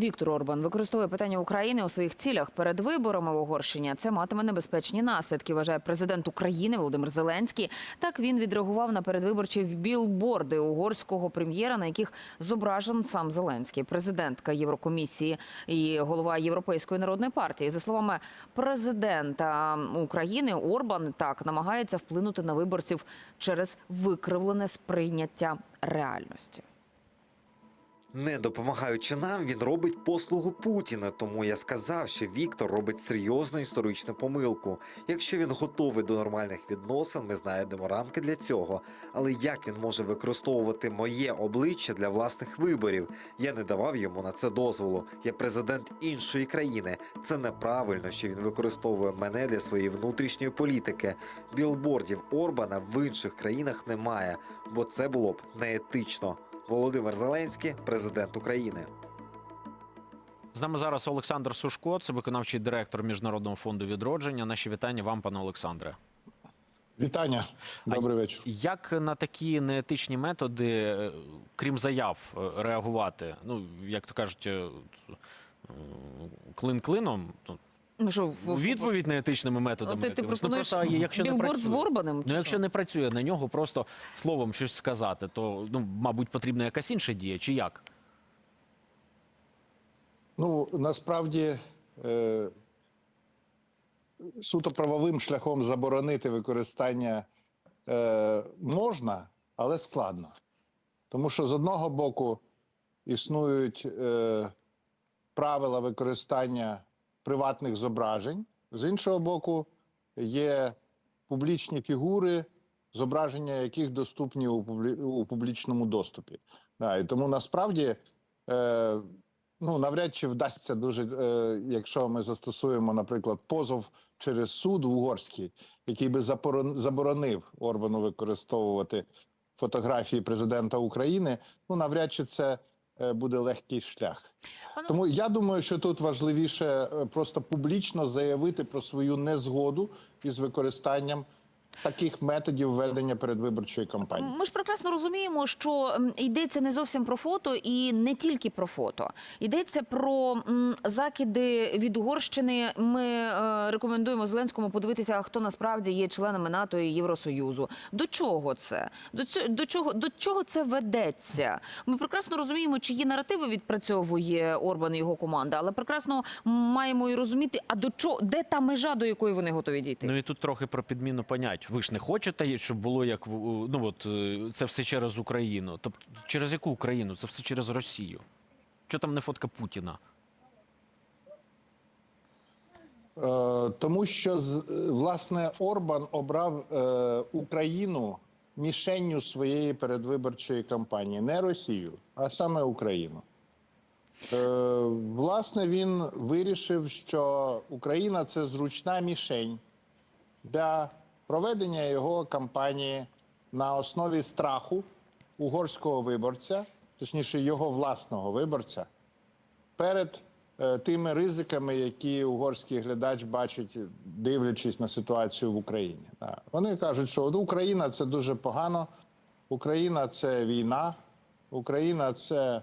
Віктор Орбан використовує питання України у своїх цілях перед виборами в Угорщині. Це матиме небезпечні наслідки. Вважає президент України Володимир Зеленський. Так він відреагував на передвиборчі білборди угорського прем'єра, на яких зображен сам Зеленський, президентка Єврокомісії і голова Європейської народної партії. За словами президента України, Орбан так намагається вплинути на виборців через викривлене сприйняття реальності. Не допомагаючи нам, він робить послугу Путіна. Тому я сказав, що Віктор робить серйозну історичну помилку. Якщо він готовий до нормальних відносин, ми знайдемо рамки для цього. Але як він може використовувати моє обличчя для власних виборів? Я не давав йому на це дозволу. Я президент іншої країни. Це неправильно, що він використовує мене для своєї внутрішньої політики. Білбордів Орбана в інших країнах немає, бо це було б неетично. Володимир Зеленський, президент України. З нами зараз Олександр Сушко, це виконавчий директор Міжнародного фонду відродження. Наші вітання вам, пане Олександре. Вітання, добрий вечір. Як на такі неетичні методи, е, крім заяв, е, реагувати? Ну, як то кажуть, е, клин клином. Ну, що, в- Відповідь неетичними методами. Ти, ти якимись. Ну, пропонуєш просто, якщо не білборд з працює. Борбаним? Ну, якщо що? не працює на нього, просто словом щось сказати, то ну, мабуть, потрібна якась інша дія, чи як? Ну насправді е, суто правовим шляхом заборонити використання е, можна, але складно. Тому що з одного боку існують е, правила використання приватних зображень, з іншого боку, є публічні фігури, зображення яких доступні у, публі... публічному доступі. Да, і тому насправді. Е, Ну, навряд чи вдасться дуже, е, якщо ми застосуємо, наприклад, позов через суд угорський, який би заборонив Орбану використовувати фотографії президента України. Ну, навряд чи це буде легкий шлях. Тому я думаю, що тут важливіше е, просто публічно заявити про свою незгоду із використанням таких методів ведення передвиборчої кампанії. Ми ж прекрасно розуміємо, що йдеться не зовсім про фото і не тільки про фото. Йдеться про закиди від Угорщини. Ми е, рекомендуємо Зеленському подивитися, хто насправді є членами НАТО і Євросоюзу. До чого це? До цього до чого до чого це ведеться? Ми прекрасно розуміємо, чиї наративи відпрацьовує Орбан і його команда, але прекрасно маємо і розуміти, а до чого де та межа, до якої вони готові дійти. Ну і тут трохи про підміну понять. Ви ж не хочете, щоб було як ну от е, це все через Україну. Тобто через яку Україну? Це все через Росію. Що там не фотка Путіна? Е, тому що е, власне Орбан обрав Україну мішенню своєї передвиборчої кампанії, не Росію, а саме Україну. Власне, він вирішив, що Україна це зручна мішень для проведення його кампанії на основі страху угорського виборця, точніше, його власного виборця, перед е, тими ризиками, які угорський глядач бачить, дивлячись на ситуацію в Україні. Вони кажуть, що Україна це дуже погано, Україна це війна, Україна це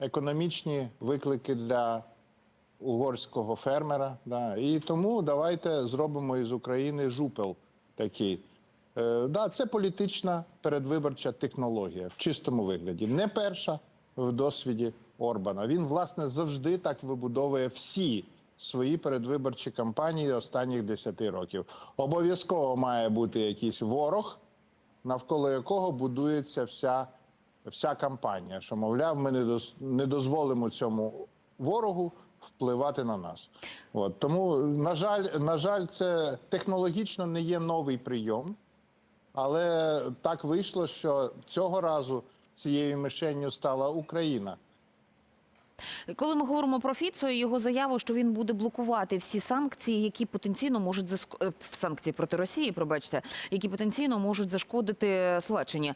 економічні виклики для угорського фермера. Да. І тому давайте зробимо із України жупел такий. Е, да, це політична передвиборча технологія в чистому вигляді. Не перша в досвіді Орбана. Він, власне, завжди так вибудовує всі свої передвиборчі кампанії останніх 10 років. Обов'язково має бути якийсь ворог, навколо якого будується вся, вся кампанія. Що, мовляв, ми не, доз, не дозволимо цьому ворогу впливати на нас. От. Тому, на жаль, на жаль, це технологічно не є новий прийом. Але так вийшло, що цього разу цією мишенню стала Україна. Коли ми говоримо про Фіцо і його заяву, що він буде блокувати всі санкції, які потенційно можуть заск... е, санкції проти Росії, пробачте, які потенційно можуть зашкодити Словаччині.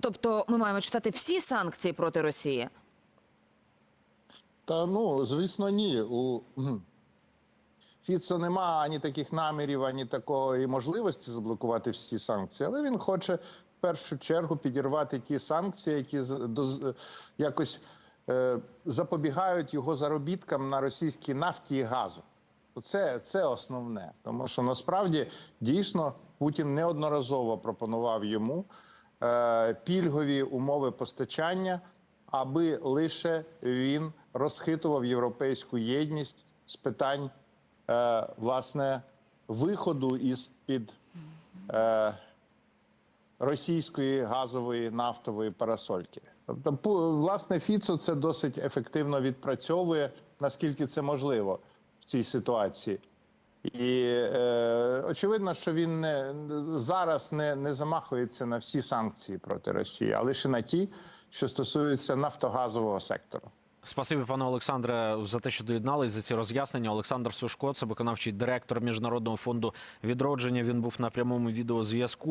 Тобто, ми маємо читати всі санкції проти Росії. Та ну, звісно, ні. У Фіцо нема ані таких намірів, ані такої можливості заблокувати всі санкції, але він хоче в першу чергу підірвати ті санкції, які якось е, запобігають його заробіткам на російській нафті і газу. Це, це основне, тому що насправді дійсно Путін неодноразово пропонував йому е, пільгові умови постачання, аби лише він розхитував європейську єдність з питань е, власне виходу із під е, російської газової нафтової парасольки. Тобто, власне, Фіцо це досить ефективно відпрацьовує, наскільки це можливо в цій ситуації. І е, очевидно, що він не, зараз не, не замахується на всі санкції проти Росії, а лише на ті, що стосується нафтогазового сектору. Спасибі, пане Олександре, за те, що доєднались за ці роз'яснення. Олександр Сушко, це виконавчий директор міжнародного фонду відродження. Він був на прямому відеозв'язку.